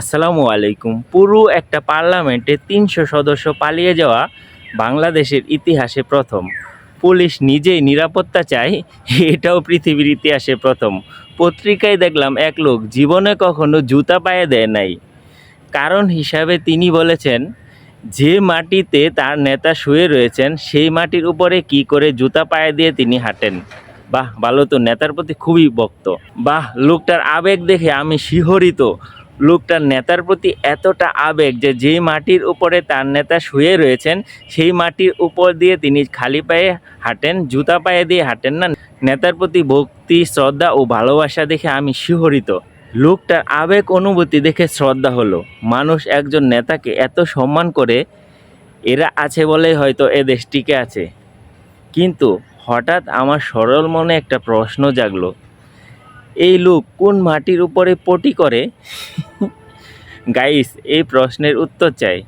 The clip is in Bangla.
আসসালামু আলাইকুম। পুরো একটা পার্লামেন্টে তিনশো সদস্য পালিয়ে যাওয়া বাংলাদেশের ইতিহাসে প্রথম। পুলিশ নিজেই নিরাপত্তা চায়, এটাও পৃথিবীর ইতিহাসে প্রথম। পত্রিকায় দেখলাম এক লোক জীবনে কখনো জুতা পায়ে দেয় নাই। কারণ হিসাবে তিনি বলেছেন, যে মাটিতে তার নেতা শুয়ে রয়েছেন, সেই মাটির উপরে কি করে জুতা পায়ে দিয়ে তিনি হাঁটেন। বাহ, ভালো তো, নেতার প্রতি খুবই ভক্ত। বাহ, লোকটার আবেগ দেখে আমি শিহরিত। লোকটার নেতার প্রতি এতটা আবেগ যে যেই মাটির উপরে তার নেতা শুয়ে রয়েছেন, সেই মাটির উপর দিয়ে তিনি খালি পায়ে হাঁটেন, জুতা পায়ে দিয়ে হাঁটেন না। নেতার প্রতি ভক্তি, শ্রদ্ধা ও ভালোবাসা দেখে আমি শিহরিত। লোকটার আবেগ অনুভূতি দেখে শ্রদ্ধা হলো। মানুষ একজন নেতাকে এত সম্মান করে, এরা আছে বলেই হয়তো এ দেশ টিকে আছে। কিন্তু হঠাৎ আমার সরল মনে একটা প্রশ্ন জাগলো। এই লোক কোন মাটির উপরে পটি করে? গাইস এই প্রশ্নের উত্তর চাই।